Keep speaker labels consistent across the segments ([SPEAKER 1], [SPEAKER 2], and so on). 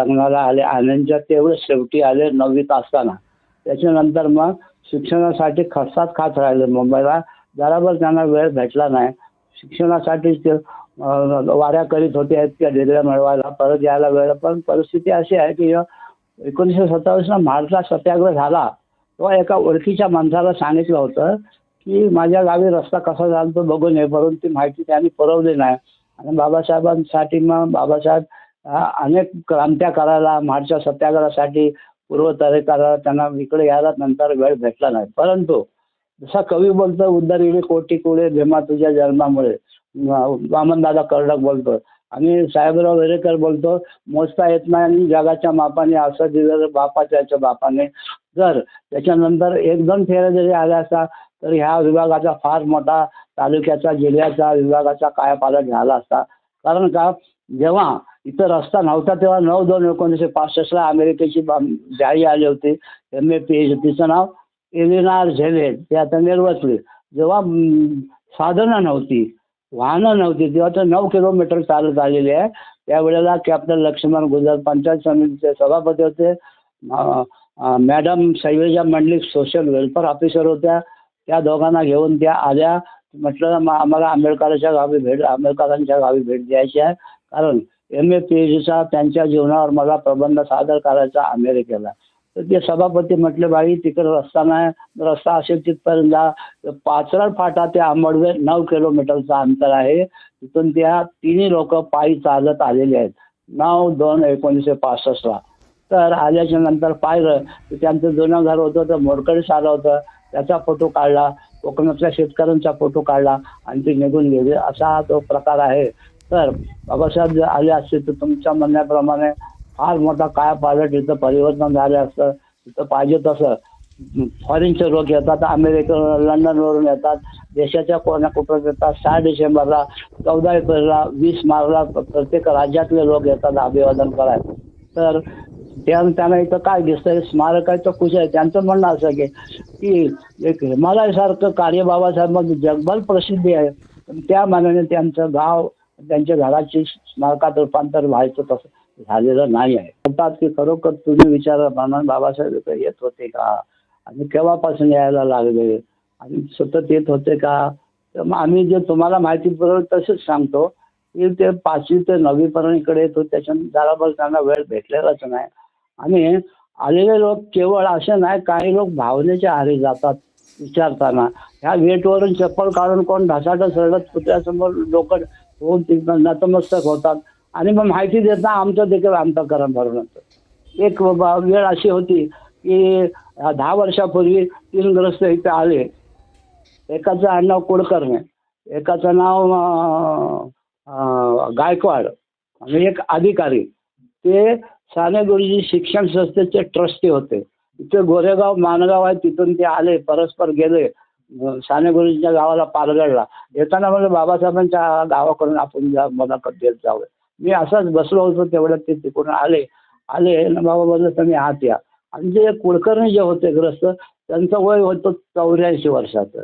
[SPEAKER 1] लग्नाला आले. आनंदच्या तेवढे शेवटी आले नववीत असताना. त्याच्यानंतर मग शिक्षणासाठी खर्चात खात राहिले मुंबईला. जराभर त्यांना वेळ भेटला नाही. शिक्षणासाठी ते वाऱ्या करीत होते त्या डिग्र्या मिळवायला. परत यायला वेळ पण परिस्थिती अशी आहे की एकोणीसशे सत्तावीसला महाराष्ट्रात सत्याग्रह झाला. तेव्हा एका ओळखीच्या माणसाला सांगितलं होतं की माझ्या गावी रस्ता कसा झाला तो बघून ये परंतु ती माहिती त्यांनी पुरवली नाही. आणि बाबासाहेबांसाठी मग बाबासाहेब हा अनेक क्रांत्या करायला महाडच्या सत्याग्रहासाठी पूर्वतयारी करायला त्यांना इकडे यायला नंतर वेळ भेटला नाही. परंतु जसा कवी बोलतो उद्धरिले कोटी कुळे भीमा तुझ्या जन्मामुळे. वामनदादा कर्डक बोलतो. आणि साहेबराव वेरेकर बोलतो मोजता येत नाही आणि जगाच्या मापाने असं दिलं बापाच्या बापाने. जर त्याच्यानंतर एक दोन फेऱ्या जरी आल्या असता तर ह्या विभागाचा फार मोठा तालुक्याचा जिल्ह्याचा विभागाचा कायापालट झाला असता. कारण का? जेव्हा इथं रस्ता नव्हता तेव्हा नऊ दोन एकोणीसशे पासष्टला अमेरिकेची बा- जाळी आली होती. एम ए पी एच तिचं नाव एलिनार झेले. ते आता निर्वसली जेव्हा साधनं नव्हती वाहनं नव्हती तेव्हा तर नऊ किलोमीटर चालत आलेली आहे. त्यावेळेला कॅप्टन लक्ष्मण गुजर पंचायत समितीचे सभापती होते. Madam Shailaja Mandlik social welfare officer होत्या. त्या दोघांना घेऊन त्या आल्या. म्हटलं आम्हाला आंबेडकरांच्या गावी भेट आंबेडकरांच्या गावी भेट द्यायची आहे. कारण एम ए पी एच डीचा त्यांच्या जीवनावर मला प्रबंध सादर करायचा अमेरिकेला. तर ते सभापती म्हटले बाई तिकडे रस्ता नाही. रस्ता असेल तिथपर्यंत जा. पाचरड फाटा ते आंबडवे नऊ किलोमीटरचं अंतर आहे. तिथून त्या तिन्ही लोक पायी चालत आलेले आहेत. नऊ दोन एकोणीसशे पासष्टला तर आल्याच्यानंतर पाहिलं त्यांचं जुनं घर होतं तर मोडकळीस आलं होतं. त्याचा फोटो काढला. कोकणातल्या शेतकऱ्यांचा फोटो काढला आणि ते निघून गेले. असा तो प्रकार आहे. तर बाबासाहेब जर आले असते तर तुमच्या म्हणण्याप्रमाणे फार मोठा काय पालट इथं परिवर्तन झालं असतं तिथं पाहिजे तसं. फॉरेनचे लोक येतात अमेरिकेवरून लंडनवरून येतात देशाच्या कोणा कुठं येतात सहा डिसेंबरला चौदा एप्रिलला वीस मार्चला प्रत्येक राज्यातले लोक येतात अभिवादन करायला. तर त्या त्यांना इथं काय दिसतंय? स्मारकाचं खुश आहे. त्यांचं म्हणणं असं की की एक हिमालयासारखं कार्य बाबासाहेब जगभर प्रसिद्धी आहे. त्या मानाने त्यांचं गाव त्यांच्या घराची स्मारकात रूपांतर व्हायचं तसं झालेलं नाही आहे. म्हणतात की खरोखर तुम्ही विचाराप्रमाणे बाबासाहेब इथं येत होते का? आणि केव्हापासून यायला लागले? आणि सतत येत होते का? तर मग आम्ही जे तुम्हाला माहिती पुरवलं तसंच सांगतो की ते पाचवी ते नववीपर्यंत इकडे येतो त्याच्यानंतर बरोबर त्यांना वेळ भेटलेलाच नाही. आणि आलेले लोक केवळ असे नाही काही लोक भावनेच्या आहारी जातात विचारताना. ह्या गेटवरून चप्पल काढून कोण ढासाढ सरडत पुतळ्यासमोर लोक होऊन तिथं नतमस्तक होतात. आणि मग माहिती देता आमचं देखील अंतकरण भरून येतं. एक वेळ अशी होती की दहा वर्षापूर्वी तीन ग्रस्त इथे आले. एकाचं नाव कुडकर्णे एकाचं नाव गायकवाड. आणि एक अधिकारी. ते साने गुरुजी शिक्षण संस्थेचे ट्रस्टी होते. इथे गोरेगाव मानगाव आहे तिथून ते आले परस्पर गेले. साने गुरुजींच्या गावाला पालगडला येताना म्हणजे बाबासाहेबांच्या गावाकडून आपण जा मुलाखत देत जावं मी असाच बसलो होतो तेवढ्यात ते तिकडून आले. आले आणि बाबा बोलले तुम्ही आत या. आणि जे कुलकर्णी जे होते ग्रस्त त्यांचं वय होतं चौऱ्याऐंशी वर्षाचं.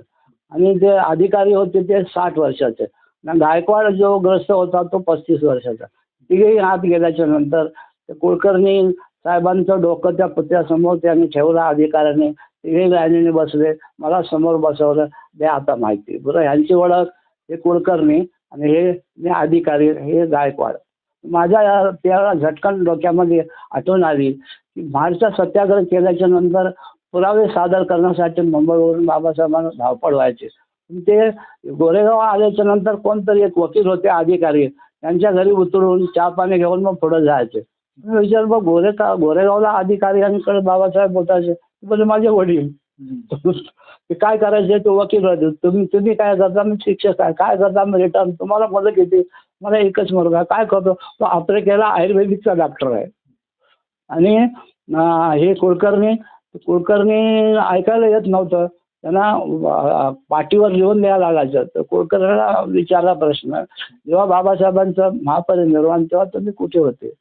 [SPEAKER 1] आणि जे अधिकारी होते ते साठ वर्षाचे. आणि गायकवाड जो ग्रस्त होता तो पस्तीस वर्षाचा. तिघेही आत गेल्याच्यानंतर ते कुलकर्णी साहेबांचं डोकं त्या पुतळ्यासमोर त्यांनी ठेवलं अधिकाऱ्याने तिघे गायनीने बसले. मला समोर बसवलं. द्या आता माहिती. बरं ह्यांची ओळख हे कुलकर्णी आणि हे मी अधिकारी हे गायकवाड. माझ्या या- त्या झटकन डोक्यामध्ये आठवण आली की महाडचा सत्याग्रह केल्याच्यानंतर पुरावे सादर करण्यासाठी मुंबईवरून बाबासाहेबांना धावपळ व्हायचे ते गोरेगाव आल्याच्यानंतर कोणतरी एक वकील होते अधिकारी. त्यांच्या घरी उतरून चहा पाणी घेऊन मग पुढे जायचे. मी विचार मग गोरेगा गोरेगावला अधिकाऱ्यांकडे बाबासाहेब होताचे म्हणजे माझे वडील. ते काय करायचे तो वकील होते. तुम्ही तुम्ही काय करता? मी शिक्षक आहे. काय करता? मी रिटर्न तुम्हाला मदत किती मला एकच मुलगा काय करतो? तो आफ्रिकेला आयुर्वेदिकचा डॉक्टर आहे. आणि हे कुलकर्णी कुलकर्णी ऐकायला येत नव्हतं. त्यांना पाठीवर लिहून द्यायला लागायचं. तर कुलकर्णीला विचारला प्रश्न. जेव्हा बाबासाहेबांचं महापरिनिर्वाण तेव्हा तुम्ही कुठे होते?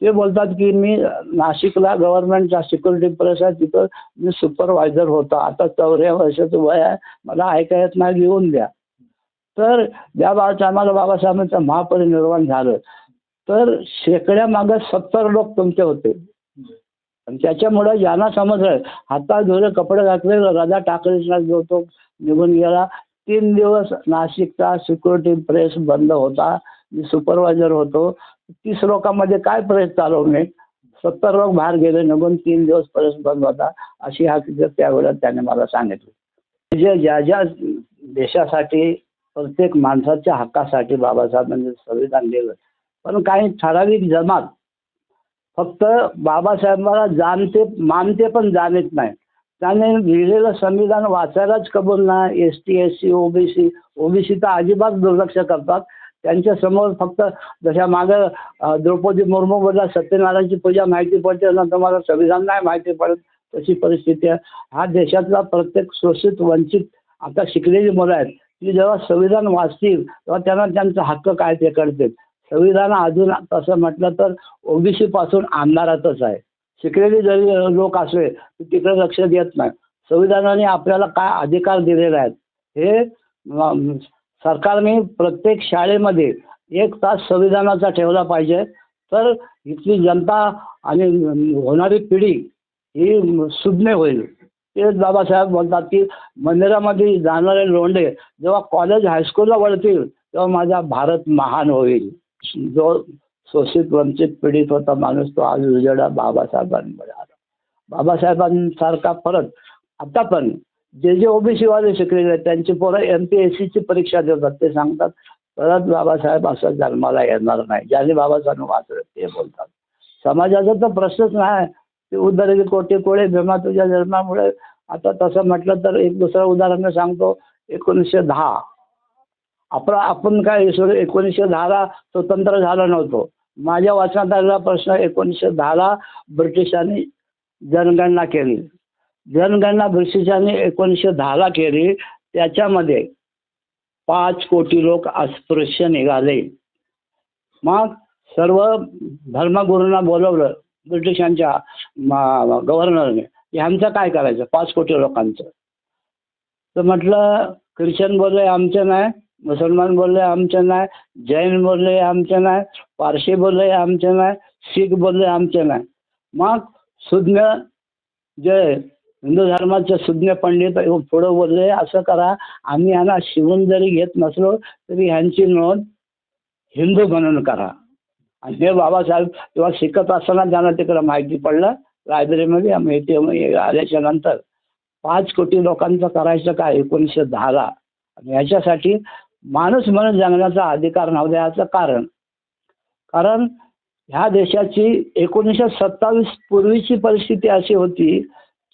[SPEAKER 1] ते बोलतात की मी नाशिकला गव्हर्नमेंटच्या सिक्युरिटी प्रेस आहे तिथं मी सुपरवायझर होता. आता चौऱ्या वर्षाचं वय आहे. मला ऐका येत नाही लिहून द्या. तर ज्या आम्हाला बाबासाहेबांचं महापरिनिर्वाण झालं. तर शेकड्या मागं सत्तर लोक तुमचे होते. आणि त्याच्यामुळं ज्यांना समजलं. हातात धुले कपडे घातले रजा टाकळीचा जो तो निघून गेला. तीन दिवस नाशिकचा सिक्युरिटी प्रेस बंद होता. मी सुपरवायझर होतो. तीस लोकांमध्ये काय प्रेस चालवणे? सत्तर लोक बाहेर गेले निघून तीन दिवस प्रेस बंद होता अशी हकीकत त्यावेळेला त्याने मला सांगितली. जे ज्या ज्या देशासाठी प्रत्येक माणसाच्या हक्कासाठी बाबासाहेबांनी संविधान दिलं पण काही ठराविक जमात फक्त बाबासाहेबांना जाणते मानते पण जाणत नाही. त्याने लिहिलेलं संविधान वाचायलाच कबूल नाही. S T S C OBC OBC तर अजिबात दुर्लक्ष करतात. त्यांच्यासमोर फक्त जशा मागं द्रौपदी मुर्मू बोलला सत्यनारायणची पूजा माहिती पडते ना तुम्हाला संविधान नाही माहिती पडत तशी परिस्थिती आहे. हा देशातला प्रत्येक शोषित वंचित आता शिकलेली मुलं आहेत ती जेव्हा संविधान वाचतील तेव्हा त्यांना त्यांचा हक्क काय ते कळतील. संविधान अजून तसं म्हटलं तर ओबीसी पासून आमदारातच आहे. शिकलेली जरी लोक असले तर तिकडे लक्ष देत नाही. संविधानाने आपल्याला काय अधिकार दिलेले आहेत? हे सरकारने प्रत्येक शाळेमध्ये एक तास संविधानाचा ठेवला पाहिजे. तर इथली जनता आणि होणारी पिढी ही सुज्ञ होईल. तेच बाबासाहेब बोलतात की मंदिरामध्ये जाणारे लोंढे जेव्हा कॉलेज हायस्कूलला वळतील तेव्हा माझा भारत महान होईल. जो शोषित वंचित पीडित होता माणूस तो आज उजेडा बाबासाहेबांमुळे आला. बाबासाहेबांसारखा परत आता पण जे जे ओबीसी वाले शिकलेले आहेत त्यांची पोरं एम पी एस सीची परीक्षा देतात ते सांगतात परत बाबासाहेब असं जन्माला येणार नाही. ज्याने बाबासाहेब वाचलं ते बोलतात. समाजाचा तर प्रश्नच नाही. ते उद्धरली कोटी कोळे भीमा तुझ्या जन्मामुळे. आता तसं म्हटलं तर एक दुसरं उदाहरण मी सांगतो. एकोणीसशे दहा. आपला आपण काय एकोणीसशे दहाला स्वतंत्र झाला नव्हतो. माझ्या वाचनात आलेला प्रश्न एकोणीसशे दहाला ब्रिटिशांनी जनगणना केली. जनगणना ब्रिटिशांनी एकोणीसशे दहाला केली. त्याच्यामध्ये पाच कोटी लोक अस्पृश्य निघाले. मग सर्व धर्मगुरूंना बोलवलं ब्रिटिशांच्या गव्हर्नरने ह्यांचं काय करायचं? पाच कोटी लोकांचं. तर म्हटलं ख्रिश्चन बोलले आमचं नाही. मुसलमान बोलले आमचं नाही. जैन बोलले आमचं नाही. पारशी बोलले आमचे नाही. शीख बोलले आमचे नाही. मग सुज्ञ जे हिंदू धर्माचे सुज्ञ पंडित हो, पुढं बोलले असं करा आम्ही यांना शिवून जरी घेत नसलो तरी ह्यांची नोंद हिंदू म्हणून करा. आणि हे बाबासाहेब तेव्हा शिकत असताना त्यांना तिकडं माहिती पडलं लायब्ररीमध्ये आम्ही ते आल्याच्यानंतर पाच कोटी लोकांचं करायचं काय एकोणीसशे दहाला. आणि याच्यासाठी माणूस म्हणून जगण्याचा अधिकार नाव द्यायचं कारण. कारण ह्या देशाची एकोणीसशे सत्तावीस पूर्वीची परिस्थिती अशी होती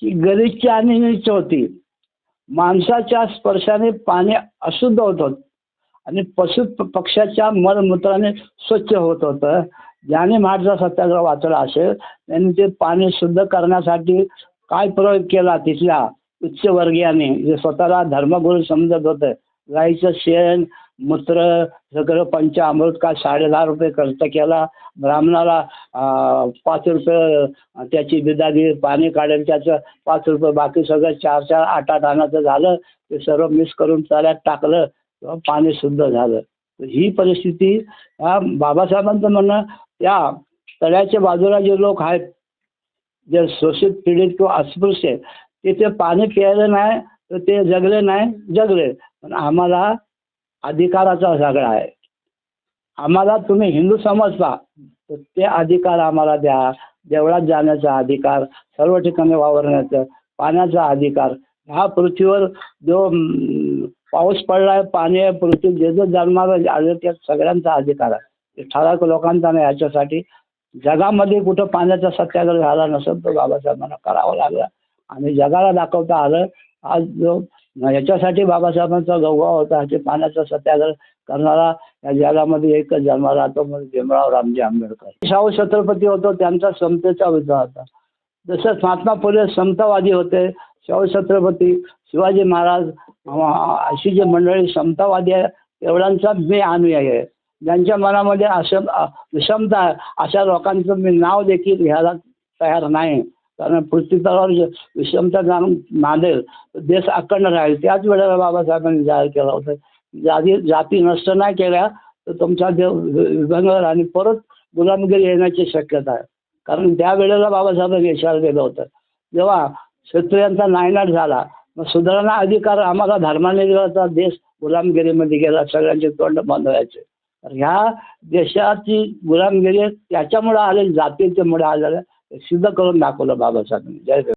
[SPEAKER 1] की गलिच्छ आणि नीच होती. माणसाच्या स्पर्शाने पाणी अशुद्ध होत होतं आणि पशु पक्षाच्या मलमूत्राने स्वच्छ होत होतं. ज्याने माझा सत्याग्रह वाचला असेल त्यांनी ते पाणी शुद्ध करण्यासाठी काय प्रयोग केला तिथल्या उच्चवर्गीयाने? जे स्वतःला धर्मगुरू समजत होते. गाईचं शेण मूत्र सगळं पंचामृत का साडे दहा रुपये खर्च केला. ब्राह्मणाला पाच रुपये त्याची बिदागी पाणी काढेल त्याचं पाच रुपये. बाकी सगळं चार चार आठ आठ आणाचं झालं. ते सर्व मिक्स करून चाल्यात टाकलं. तेव्हा पाणी शुद्ध झालं. तर ही परिस्थिती ह्या बाबासाहेबांचं म्हणणं या तळ्याच्या बाजूला जे लोक आहेत जे शोषित पीडित किंवा अस्पृश्य आहेत, ते ते पाणी प्यायलं नाही तर ते जगले नाही जगले. पण आम्हाला अधिकाराचा सगळा आहे. आम्हाला तुम्ही हिंदू समजता तर ते अधिकार आम्हाला द्या. देवळात जाण्याचा अधिकार सर्व ठिकाणी वावरण्याचा पाण्याचा अधिकार. ह्या पृथ्वीवर जो पाऊस पाऊस पडलाय पाणी आहे पृथ्वी जे जे जन्माला आलं त्या सगळ्यांचा अधिकार आहे. ते ठराविक लोकांचा नाही याच्यासाठी जगामध्ये कुठं पाण्याचा सत्याग्रह झाला नसेल तर बाबासाहेबांना करावा लागला. आणि जगाला दाखवता आलं. आज जो याच्यासाठी बाबासाहेबांचा गौरव होता. हे पाण्याचा सत्याग्रह करणारा या जगामध्ये एकच जन्माला तो म्हणजे भीमराव रामजी आंबेडकर. शाहू छत्रपती होतो त्यांचा समतेचा विचार होता. जसं महात्मा फुले समतावादी होते शाहू छत्रपती शिवाजी महाराज अशी जी मंडळी समतावादी आहे एवढ्यांचा मी अनुयायी आहे. ज्यांच्या मनामध्ये असं विषमता आहे अशा लोकांचं मी नाव देखील घ्यायला तयार नाही. कारण पृथ्वीतलावर विषमता जाणून नांदेल देश अखंड राहील. त्याच वेळेला बाबासाहेबांनी जाहीर केलं होतं. जाती जाती नष्ट नाही केल्या तर तुमचा देव विभंगावर आणि परत गुलामगिरी येण्याची शक्यता आहे. कारण त्या वेळेला बाबासाहेबांनी इशारा दिला होता. जेव्हा क्षत्रियांचा नायनाट झाला मग सुधारणा अधिकार आम्हाला धर्माने दिला होता देश गुलामगिरीमध्ये गेला सगळ्यांचे तोंड बंद व्हायचे. तर ह्या देशाची गुलामगिरी त्याच्यामुळे आले जातीच्यामुळे आलेलं. सिद्ध करून दाखवलं बाबासाहेबांनी. जय